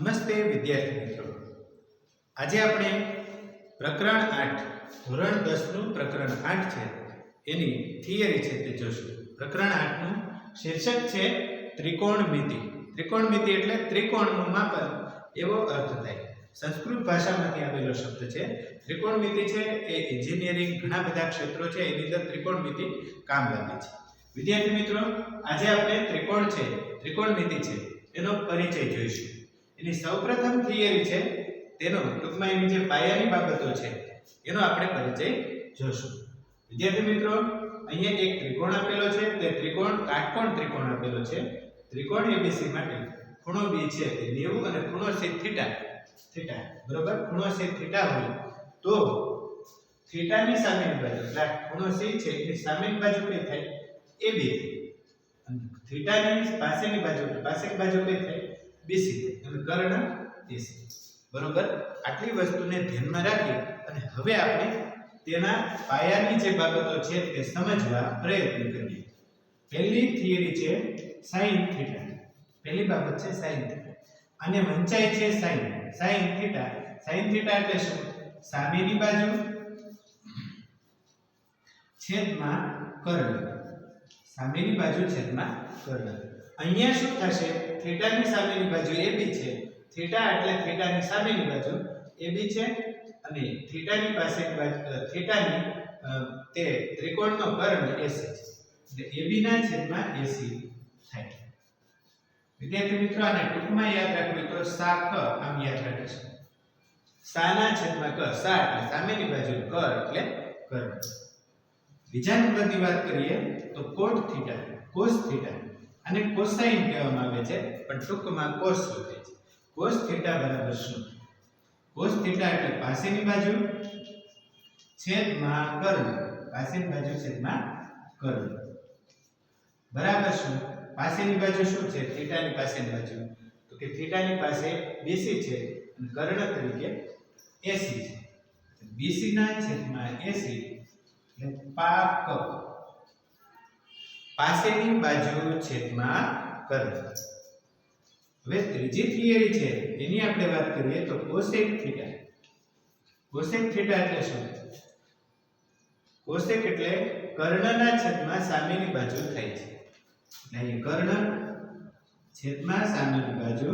નમસ્તે વિદ્યાર્થી મિત્રો. આજે આપણે પ્રકરણ આઠ, ધોરણ દસનું પ્રકરણ આઠ છે. એની થિયરી છે તે જોશું. પ્રકરણ આઠનું શીર્ષક છે ત્રિકોણમિતિ ત્રિકોણમિતિ એટલે ત્રિકોણનું માપન. એવો અર્થ થાય. સંસ્કૃત ભાષામાંથી આવેલો શબ્દ છે. ત્રિકોણમિતિ છે એ એન્જિનિયરિંગ ઘણા બધા ક્ષેત્રો છે. એની અંદર ત્રિકોણમિતિ કામ લાગે છે. વિદ્યાર્થી મિત્રો, આજે આપણે ત્રિકોણ છે. ત્રિકોણમિતિ છે. એનો પરિચય જોઈશું. એની સૌપ્રથમ થિયરી છે, તેનો ટૂંકમાં એની જે પાયાની બાબતો છે, એનો આપણે પરિચય જોશું. વિદ્યાર્થી મિત્રો, અહીંયા એક ત્રિકોણ આપેલો છે, તે ત્રિકોણ કાટકોણ ત્રિકોણ આપેલો છે. ત્રિકોણ એબીસી માટે ખૂણો બી છે, તે 90 અને ખૂણો સી થીટા થીટા, બરોબર? ખૂણો સી થીટા હોય તો થીટાની સામેની બાજુ, એટલે ખૂણો સી છે, એની સામેની બાજુ કઈ થાય? એ બી થીટાની પાસેની બાજુ પાસેની બાજુ કઈ થાય? બીસી અને કર્ણ એસી બરોબર? આટલી વસ્તુને ધ્યાનમાં રાખી અને હવે આપણે તેના પાયાની જે બાબતો છે તે સમજવા પ્રયત્ન કરીએ. પહેલી થિયરી છે સાઈન થીટા. પહેલી બાબત છે સાઈન થીટા. અને વંચાય છે sine. Sine theta. Sine theta એટલે શું? સામેની બાજુ છેદમાં કર્ણ. સામેની બાજુ છેદમાં કર્ણ. અહીંયા શું થશે? થીટાની સામેની બાજુ AB છે. થીટા એટલે થીટાની સામેની બાજુ AB છે અને થીટાની પાસેની બાજુ થીટાની તે ત્રિકોણનો કર્ણ AC છે. એટલે AB ના છેદમાં AC થાય. વિદ્યાર્થી મિત્રો, આને ટૂંકમાં યાદ રાખવું તો ક આમ યાદ રાખીશું. સાના છેદમાં ક, સા એટલે સામેની બાજુ કર એટલે કર્ણ. બીજા નંબરની વાત કરીએ તો કોટ થીટા, કોસ થીટા. અને કોસાઇન કહેવામાં આવે છે, પણ ટૂંકમાં કોસ શોધે છે. કોસ થીટા બરાબર શું? કોસ થીટા એટલે પાસેની બાજુ છેદમાં કર્ણ પાસેની બાજુ છેદમાં કર્ણ બરાબર શું? પાસેની બાજુ શું છે? થીટાની પાસેની બાજુ. તો કે થીટાની પાસે બીસી છે અને કર્ણ તરીકે એસી છે. BC ના છેદમાં એસી એટલે પાક. પાસેની બાજુ છેદમાં કર્ણ હવે ત્રીજી થિયરી છે, એની આપણે વાત કરીએ તો કોસેક થીટા. કોસેક થીટા એટલે શું? કોસેક એટલે કર્ણના છેદમાં સામેની બાજુ થાય છે. અહીં કર્ણ છેદમાં સામેની બાજુ,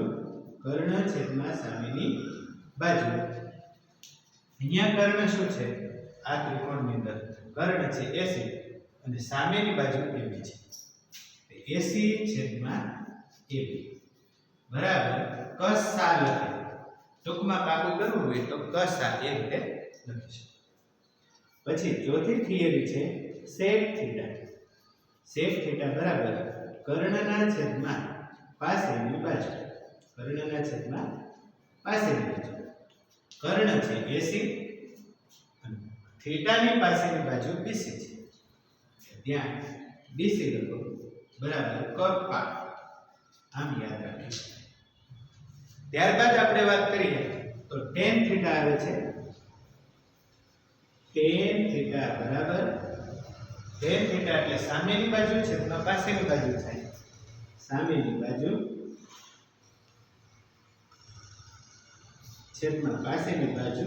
કર્ણ છેદમાં સામેની બાજુ. અહીંયા કર્ણ શું છે? આ ત્રિકોણની અંદર. કર્ણ છે એસી. અને સામેની બાજુ AB છે. એસી છેદમાં AB. બરાબર, કસા લખે. ટૂંકમાં પાકું કરવું હોય તો કસા એ રીતે લખીશું પછી ચોથી થિયરી છે સેક થીટા સેક થીટા બરાબર, કર્ણના છેદમાં પાસેની બાજુ. કર્ણના છેદમાં પાસેની બાજુ. કર્ણ છે એસી થીટાની પાસેની બાજુ બીસી છે. ત્યાં બીસી લખો બરાબર કપા આમ યાદ રાખીશું ત્યારબાદ આપણે વાત કરીએ તો ટેન થીટા આવે છે ટેન થીટા બરાબર ટેન થીટા એટલે સામેની બાજુ, છેદમાં પાસેની બાજુ થાય સામેની બાજુ, છેદમાં પાસેની બાજુ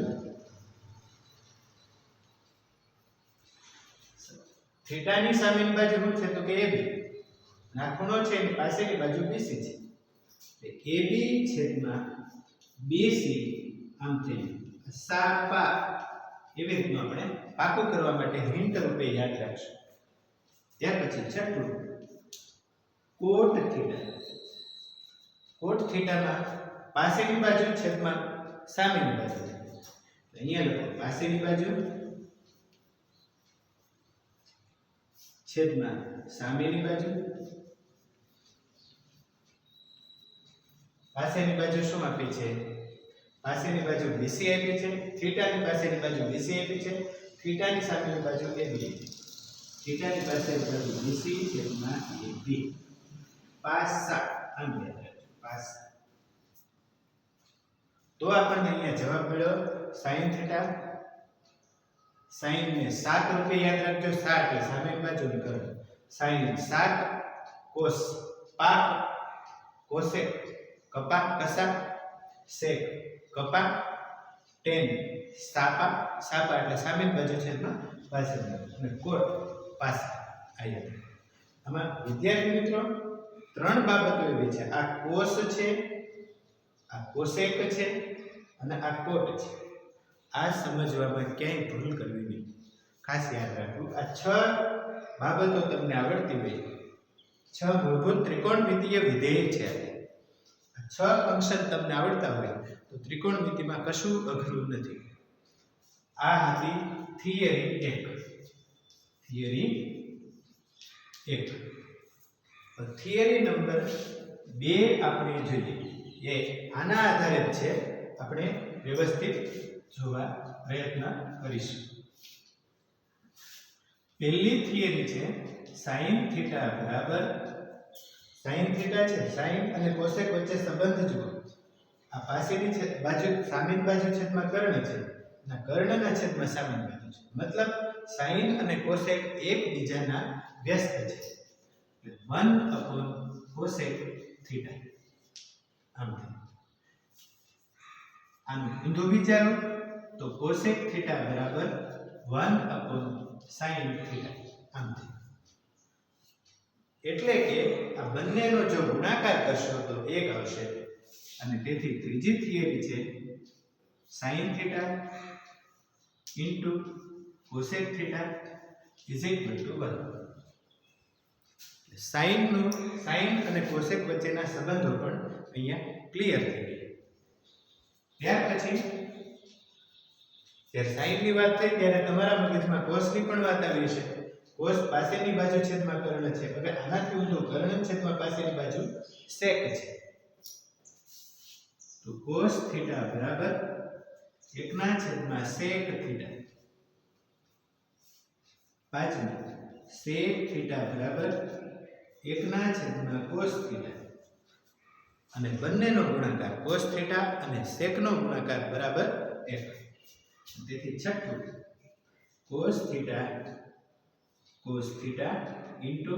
થીટાની સામેની બાજુ શું છે તો કે AB ના ખૂણો છે એની પાસેની બાજુ BC છે. એટલે AB છેદમાં BC આમ થઈ સાપા એવી રીતનું આપણે પાકું કરવા માટે હિન્ટ રૂપે યાદ રાખશું. ત્યાર પછી છઠ્ઠું. કોટ થીટા. કોટ થીટામાં પાસેની બાજુ છેદમાં સામેની બાજુ. અહીંયા લખો, પાસેની બાજુ છેદમાં સામેની બાજુ. પાસેની બાજુ શું આપી છે? પાસેની બાજુ BC આપી છે. થીટાની પાસેની બાજુ BC આપી છે. થીટાની સામેની બાજુ AB થીટાની પાસેની બાજુ BC છેદમાં AB પાસા આમ યાદ પાસ તો આપણને અહીંયા જવાબ મળ્યો sin થીટા. સાઈન ને સાત રૂપે યાદ રાખજો, સાત સામે બાજુ કરો. સાઈન સાત, કોસ પાક કોસેક કપાક કસા સેક કપા ટેન, સાપા સાપા એટલે સામે બાજુ છે એમાં પાસે અને કોટ પાસે અહીંયા આમાં વિદ્યાર્થી મિત્રો, ત્રણ બાબતો એવી છે. આ કોષ છે, આ કોષેક છે, અને આ કોટ છે. આ સમજવામાં ક્યાંય ભૂલ કરવી નહીં. ખાસ યાદ રાખવું આ છ બાબતો તમને આવડતી હોય. છ મૂળભૂત ત્રિકોણમિતિય વિધેય છે. છ ફંક્શન તમને આવડતા હોય, તો ત્રિકોણમિતિમાં કશું અઘરું નથી. આ હતી થિયરી એક. થિયરી એક. થિયરી નંબર બે આપણે જોઈએ. એ આના આધારે જ છે, આપણે વ્યવસ્થિત જોવા પ્રયત્ન કરીશું. પહેલી થિયરી છે સાઈન થીટા બરાબર? સાઈન થીટા છે સાઈન અને કોસેક વચ્ચે સંબંધ જુઓ. આ પાસેની છે બાજુ, સામેની બાજુ છેદમાં કર્ણ છે અને કર્ણના છેદમાં સામેની બાજુ છે. મતલબ સાઈન અને કોસેક એકબીજાના વ્યસ્ત છે. એટલે 1 અપોન કોસેક થીટા આમ થાય. આમ ઊંધું વિચારો તો કોસેક થીટા બરાબર 1 અપોન સાઇન થીટા આમ થાય. એટલે કે આ બંનેનો જો ગુણાકાર કરશો તો 1 આવશે. અને તેથી ત્રીજી થિયરી છે sin theta into cosec theta is equal to 1 સાઈનનું સાઈન અને કોસેક વચ્ચેના સંબંધો પણ અહીંયા ક્લિયર થઈ ત્યાર પછી જ્યારે સાઈનની વાત થઈ ત્યારે તમારા મગજમાં કોષની પણ વાત આવી છે. કોષ પાસેની બાજુ છેદમાં કર્ણ છે. હવે આનાથી ઊંધું કર્ણ છેદમાં પાસેની બાજુ સેક છે. તો કોષ થીટા બરાબર એકના છેદમાં સેક થીટા. પાંચમું, સેક થીટા બરાબર એકના છેદમાં કોષ થીટા. અને બંનેનો ગુણાકાર કોસ થેટા અને સેકનો ગુણાકાર બરાબર એક તેથી છઠ્ઠું cos theta cos theta into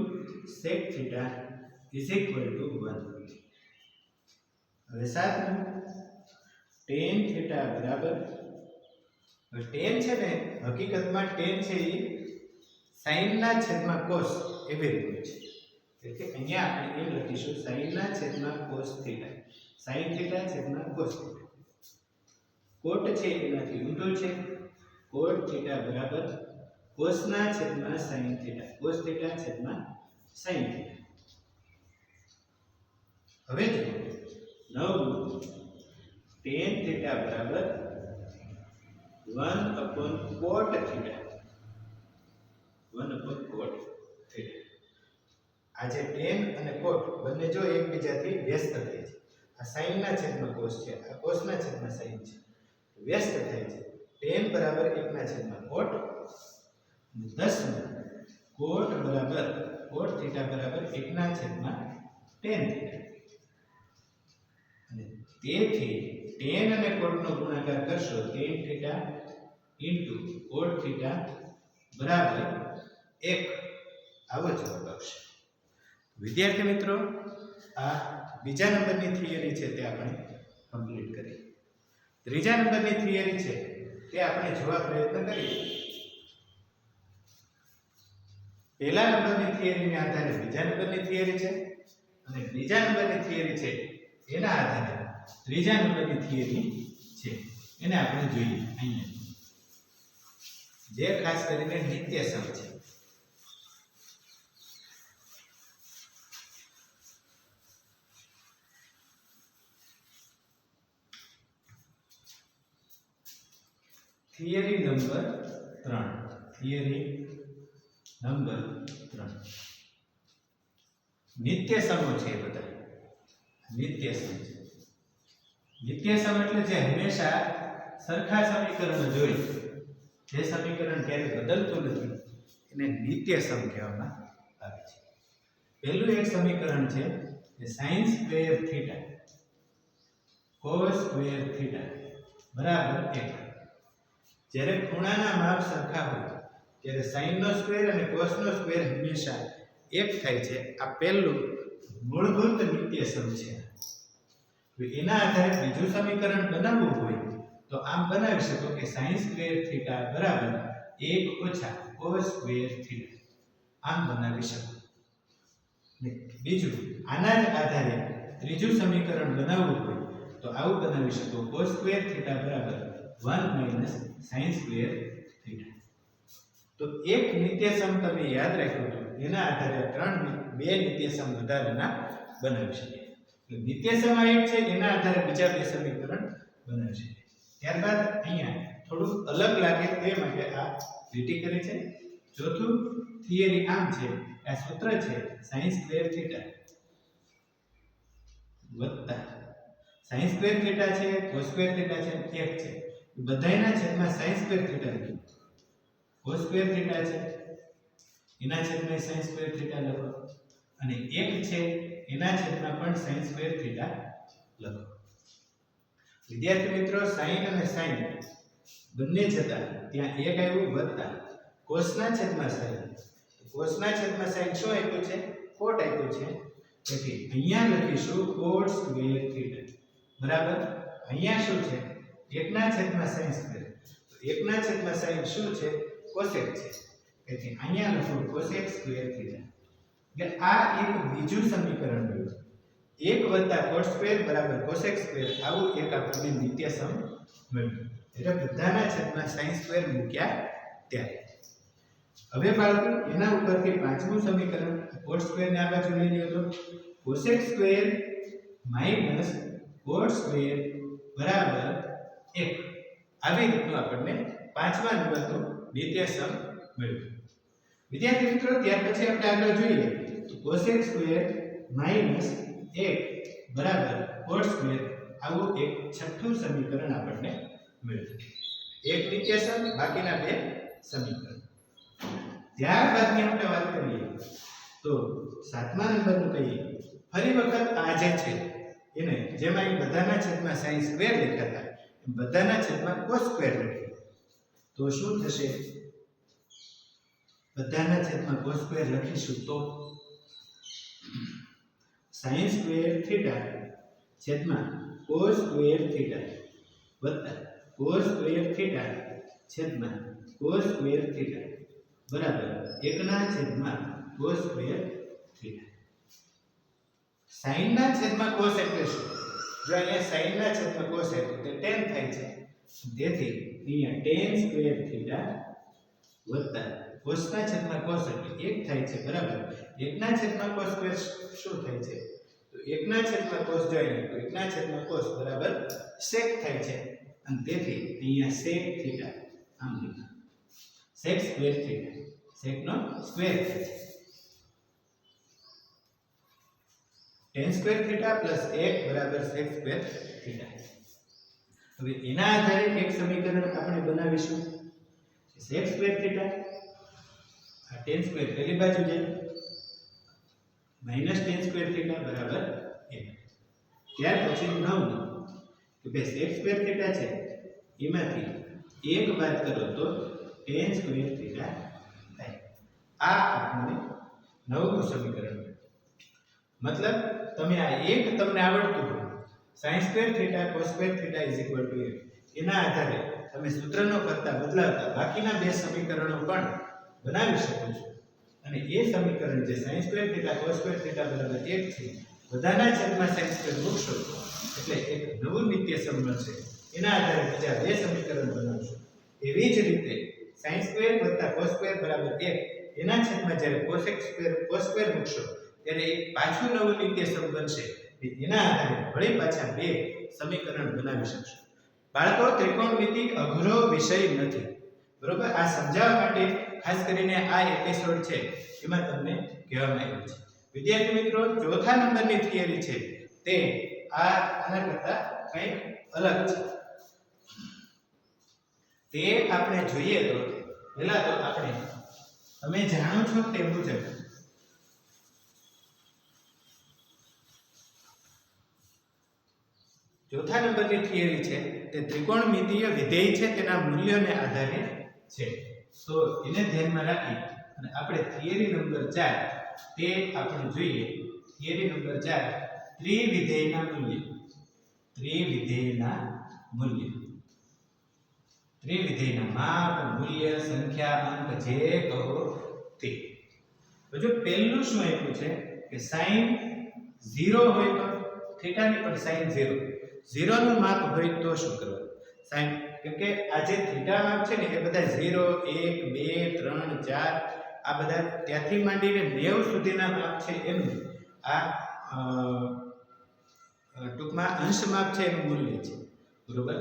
sec theta is equal to હવે સાતમું ટેન થીટા બરાબર. હવે ટેન છે ને, હકીકતમાં ટેન છે એ સાઈનના છેદમાં કોસ એવી રીતે છે. એટલે અહીંયા આપણે એમ લખીશું સાઈનના છેદમાં કોસ થીટા સાઈન થીટા છેદમાં કોસ થીટા કોટ છે એનાથી ઊંધું છે. કોટ થીટા બરાબર કોસના છેદમાં સાઈન થીટા કોસ થીટા છેદમાં સાઈન થીટા હવે જો નવ ટેન થીટા બરાબર one upon cot theta one upon cot theta આ જે ટેન અને કોટ બંને જો એકબીજાથી વ્યસ્ત થાય છે. આ સાઈનના છેદમાં કોસ છે, આ કોસના છેદમાં સાઈન છે. વ્યસ્ત થાય છે. ટેન બરાબર એકના છેદમાં કોટ દસમાં કોટ બરાબર કોટ થીટા બરાબર એકના છેદમાં ટેન અને તેથી ટેન અને કોટનો ગુણાકાર કરશો tan theta into cot theta બરાબર એક. આવો જવાબ આવશે. વિદ્યાર્થી મિત્રો, આ બીજા નંબરની થિયરી છે તે આપણે કમ્પ્લીટ કરી. ત્રીજા નંબરની થિયરી છે તે આપણે જોવા પ્રયત્ન કરીએ. પહેલા નંબરની થિયરીને આધારે બીજા નંબરની થિયરી છે અને બીજા નંબરની થિયરી છે એના આધારે ત્રીજા નંબરની થિયરી છે. એને આપણે જોઈએ. અહીંયા. જે ખાસ કરીને નિત્યસમ છે. થિયરી નંબર ત્રણ. થિયરી નંબર ત્રણ. નિત્ય સમો છે બધા. નિત્ય સમ છે નિત્ય સમ એટલે જે હંમેશા સરખા સમીકરણ જોઈ. જે સમીકરણ ક્યારેય બદલતું નથી, એને નિત્ય સમ કહેવામાં આવે છે. પહેલું એક સમીકરણ છે કે sines square theta cos square theta બરાબર? એક. જ્યારે ખૂણાના માપ સરખા હોય ત્યારે સાઈનનો સ્ક્વેર અને કોસનો સ્ક્વેર હંમેશા એક થાય છે. આ પહેલું મૂળભૂત નિત્યસમ છે. એના આધારે બીજું સમીકરણ બનાવવું હોય, તો આમ બનાવી શકો કે સાઈન સ્ક્વેર થીટા બરાબર એક ઓછા કોસ સ્ક્વેર થીટા આમ બનાવી શકો. બીજું, આના જ આધારે ત્રીજું સમીકરણ બનાવવું હોય, તો આવું બનાવી શકો. કોસ સ્ક્વેર થીટા બરાબર 1 sin સ્ક્વેર થીટા તો એક નિત્યસમ તમે યાદ રાખ્યું તો એના આધારે ત્રણ નિ- બે નિત્યસમ વધારાના બનાવી શકીએ એટલે નિત્યસમ આ એક છે, એના આધારે બીજા બે સમીકરણ બનાવી શકીએ ત્યારબાદ અહીંયા થોડું અલગ લાગે તે માટે આ લીટી કરી છે. ચોથું થિયરી આમ છે, આ સૂત્ર છે, sin સ્ક્વેર થીટા વત્તા. sin સ્ક્વેર થીટા છે, cos સ્ક્વેર થીટા છે એક છે. બધાયના છેદમાં sin સ્ક્વેર થીટા લખ્યું cos સ્ક્વેર છે. એના છેદમાં sin સ્ક્વેર થીટા લખો. અને એક છે, એના છેદમાં પણ sin સ્ક્વેર થીટા લખો. વિદ્યાર્થી મિત્રો, sin અને sin બંને છેદા ત્યાં એક આવ્યું વત્તા. cos ના છેદમાં sin? cos ના છેદમાં sin શું આપ્યું છે? cot આપ્યું છે. તેથી અહીંયા લખીશું cot સ્ક્વેર થીટા બરાબર? અહીંયા શું છે? એકના છેદમાં sin સ્ક્વેર. એકના છેદમાં sin શું છે? cosec છે. તેથી અહીંયા લખો cosec સ્ક્વેર થીટા. એટલે આ એક બીજું સમીકરણ મળ્યું એક વત્તા cot સ્ક્વેર બરાબર cosec સ્ક્વેર આવું એક આપણને નિત્યસમ મળ્યું. એટલે બધાના છેદમાં sin સ્ક્વેર મૂક્યા ત્યારે. હવે બાળકો એના ઉપરથી પાંચમું સમીકરણ cot સ્ક્વેર ને આ બાજુ લઈ લ્યો તો. cosec square minus cot square બરાબર 1 આવી રીતનું આપણને પાંચમા નંબરનું નિત્યસમ મળ્યું. વિદ્યાર્થી મિત્રો, ત્યાર પછી આપણે આગળ જોઈએ તો કોસેક સ્ક્વેર માઇનસ એક બરાબર કોટ સ્ક્વેર આવું એક છઠ્ઠું સમીકરણ આપણને મળ્યું. એક નિત્યસમ બાકીના બે સમીકરણ. ત્યારબાદની આપણે વાત કરીએ તો સાતમા નંબરનું કહીએ. ફરી વખત આ જે છે, એને જેમાં એ બધાના છેદમાં સાઈન સ્ક્વેર લખ્યા હતા બધાના છેદમાં cos સ્ક્વેર લખીએ તો શું થશે? બધાના છેદમાં cos સ્ક્વેર લખીશું તો સાઈન સ્ક્વેર થીટા છેદમાં cos સ્ક્વેર થીટા વત્તા cos સ્ક્વેર થીટા છેદમાં cos સ્ક્વેર થીટા બરાબર. એકના છેદમાં cos સ્ક્વેર થીટા સાઈનના છેદમાં કોસ એટલે શું? જો અહીંયા sin ના છેદમાં cos એટલે તે tan થાય છે. તેથી અહીંયા tan સ્ક્વેર થીટા વત્તા cos ના છેદમાં cos એટલે 1 થાય છે, બરાબર? 1 ના છેદમાં cos સ્ક્વેર શું થાય છે? તો 1 ના છેદમાં cos જોઈએ તો 1 ના છેદમાં cos, બરાબર? sec થાય છે. અને તેથી અહીંયા sec થીટા આમ લખ્યું sec સ્ક્વેર થીટા sec નો સ્ક્વેર થાય છે tan સ્ક્વેર થીટા 1 બરાબર sec સ્ક્વેર થીટા હવે એના આધારે એક સમીકરણ આપણે બનાવીશું. sec સ્ક્વેર થીટા આ tan સ્ક્વેર પેલી બાજુ જાય. માઇનસ tan સ્ક્વેર થીટા બરાબર 1 ત્યાર પછી નવ કે ભાઈ sec સ્ક્વેર થીટા છે. એમાંથી એક વાત કરો તો tan સ્ક્વેર થીટા થાય. આ આપણને નવમું સમીકરણ. મતલબ તમે આ એક તમને આવડતું હોય. sin square theta cos square theta is equal to 1 એના આધારે તમે સૂત્રનો કરતા બદલાવતા બાકીના બે સમીકરણો પણ બનાવી શકો છો. અને એ સમીકરણ જે sin square theta cos square theta 1 છે, બધાના છેદમાં sin સ્ક્વેર મૂકશો એટલે એક નવું નિત્યસમ છે એના આધારે બીજા બે સમીકરણ બનાવશો. એવી જ રીતે sin સ્ક્વેર cos સ્ક્વેર 1 એના છેદમાં જ્યારે cosec સ્ક્વેર cos સ્ક્વેર મૂકશો ત્યારે પાછું નવું નિત્યસમ બનશે કે એના આધારે વળી પાછા બે સમીકરણ બનાવી શકશો. બાળકો ત્રિકોણમિતિ અઘરો વિષય નથી. બરોબર? આ સમજાવવા માટે ખાસ કરીને આ એપિસોડ છે, એમાં તમને કહેવામાં આવ્યું છે. વિદ્યાર્થી મિત્રો, ચોથા નંબરની થિયરી છે, તે આ આના કરતા કંઈક અલગ છે. તે આપણે જોઈએ તો, પહેલા તો આપણે, તમે જાણો છો તે મુજબ ચોથા નંબરની થિયરી છે તે ત્રિકોણમિતિય વિધેય છે તેના મૂલ્યોને આધારે છે. તો એને ધ્યાનમાં રાખી અને આપણે થિયરી નંબર ચાર તે આપણે જોઈએ. થિયરી નંબર ચાર ત્રિવિધેયના મૂલ્ય. ત્રિવિધેયના મૂલ્ય. ત્રિવિધેયના માપ, મૂલ્ય, સંખ્યા, અંક જે કહો તે. જો પહેલું શું આપ્યું છે કે સાઈન ઝીરો હોય તો થેટાની પણ sin 0 0 નું માપ હોય તો શું કરવાનું? સાઈન કેમ કે આ જે થીટા માપ છે ને, એ બધા 0 1 2 3 4 આ બધા ત્યાંથી માંડીને નેવ સુધીના માપ છે એનું. આ ટૂંકમાં અંશ માપ છે એનું મૂલ્ય છે. બરોબર?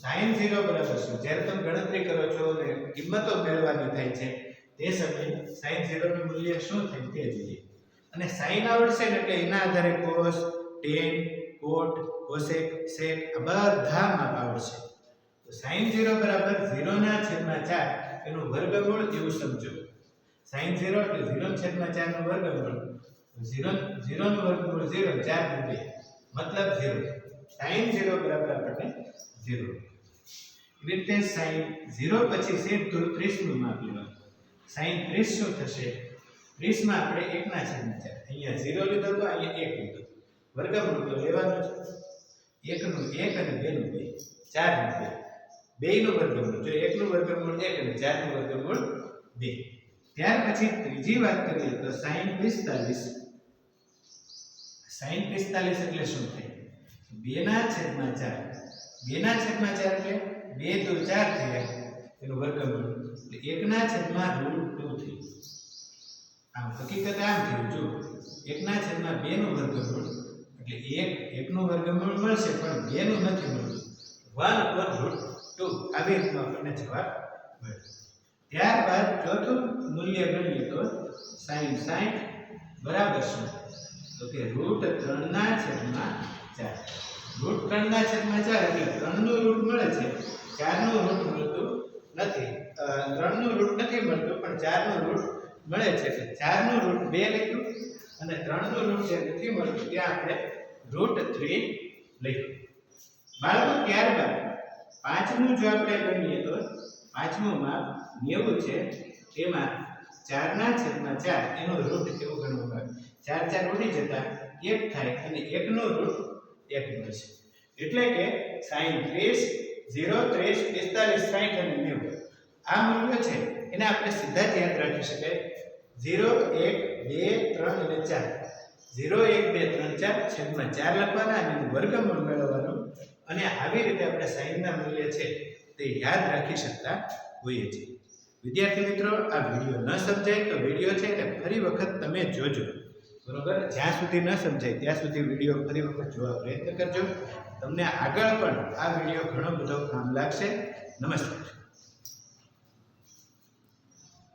સાઈન ઝીરો બરાબર શું? જ્યારે તમે ગણતરી કરો છો ને, કિંમતો મેળવવાની થાય છે, તે સમયે સાઈન ઝીરોનું મૂલ્ય શું થાય તે જોઈએ. અને સાઈન આવડશે ને એટલે એના આધારે cos tan cot cosec sec આ બધા માપ છે. તો સાઇન 0 બરાબર 0 ના છેદમાં 4 એનું વર્ગમૂળ એવું સમજો. સાઈન 0 એટલે 0 છેદમાં 4 નું વર્ગમૂળ. 0 0 નું વર્ગમૂળ 0 4 નું 2 મતલબ 0 સાઈન 0 બરાબર આપણને 0 એવી રીતે સાઇન 0 પછી સીધું 30 નું માપ લેવાનું. સાઈન 30 શું થશે? 30 માં આપણે 1 ના છેદમાં 4 અહીંયા 0 લીધો તો અહીંયા 1 લીધો. વર્ગમૂળ તો લેવાનું છે. એકનું એક અને 2 નું 2 4 નું બે. બેનું વર્ગમૂળ, જો 1 નું વર્ગમૂળ એક અને 4 નું વર્ગમૂળ બે. ત્યાર પછી ત્રીજી વાત કરીએ તો સાઈન પિસ્તાલીસ. સાઈન પિસ્તાલીસ એટલે શું થાય? બેના છેદમાં ચાર. બેના છેદમાં ચાર એટલે બે તો ચાર થયા. એનું વર્ગમૂળ. એટલે 1 ના છેદમાં √2 થયું. આમ હકીકત આમ થયું. જો એકના છેદમાં 2 નું વર્ગમૂળ એટલે 1 1 નું વર્ગમૂળ મળશે, પણ 2 નું નથી મળતું. 1 ઉપર √2 આવી રીતનો આપણને જવાબ મળે. ત્યારબાદ ચોથું મૂલ્ય ગણીએ તો sin 60 બરાબર શું? તો કે રૂટ ત્રણ ના છેદમાં ચાર. રૂટ ત્રણ ના છેદમાં ચાર એટલે ત્રણનું રૂટ મળે છે. ચારનું રૂટ મળતું નથી. ત્રણનું રૂટ નથી મળતું, પણ ચારનું રૂટ મળે છે. એટલે ચારનું રૂટ બે લખ્યું અને ત્રણનું રૂટ જે નથી મળતું, ત્યાં આપણે રૂટ થ્રી લઈએ. બાળકો, ત્યારબાદ પાંચમું જો આપણે ગણીએ તો પાંચમું માપ નેવું છે, એમાં ચારના છેદમાં ચાર, એનો રૂટ કેવો ગણવો આવે? ચાર ચાર ઉડી જતા એક થાય અને એકનો રૂટ એક મળશે એટલે કે સાઈન ત્રીસ, ઝીરો ત્રીસ, પિસ્તાલીસ સાઠ અને નેવું. આ મૂલ્યો છે, એને આપણે સીધા જ યાદ રાખી શકાય. ઝીરો, એક, બે, ત્રણ અને ચાર. ઝીરો એક, બે, ત્રણ, ચાર, છેદમાં ચાર લખવાના અને એનું વર્ગમૂળ મેળવવાનું. અને આવી રીતે આપણે સાઈનના મૂલ્ય છે તે યાદ રાખી શકતા હોઈએ છીએ. વિદ્યાર્થી મિત્રો, આ વીડિયો ન સમજાય તો વીડિયો છે એટલે ફરી વખત તમે જોજો. બરોબર? જ્યાં સુધી ન સમજાય ત્યાં સુધી વીડિયો ફરી વખત જોવા પ્રયત્ન કરજો. તમને આગળ પણ આ વીડિયો ઘણો બધો કામ લાગશે. નમસ્કાર.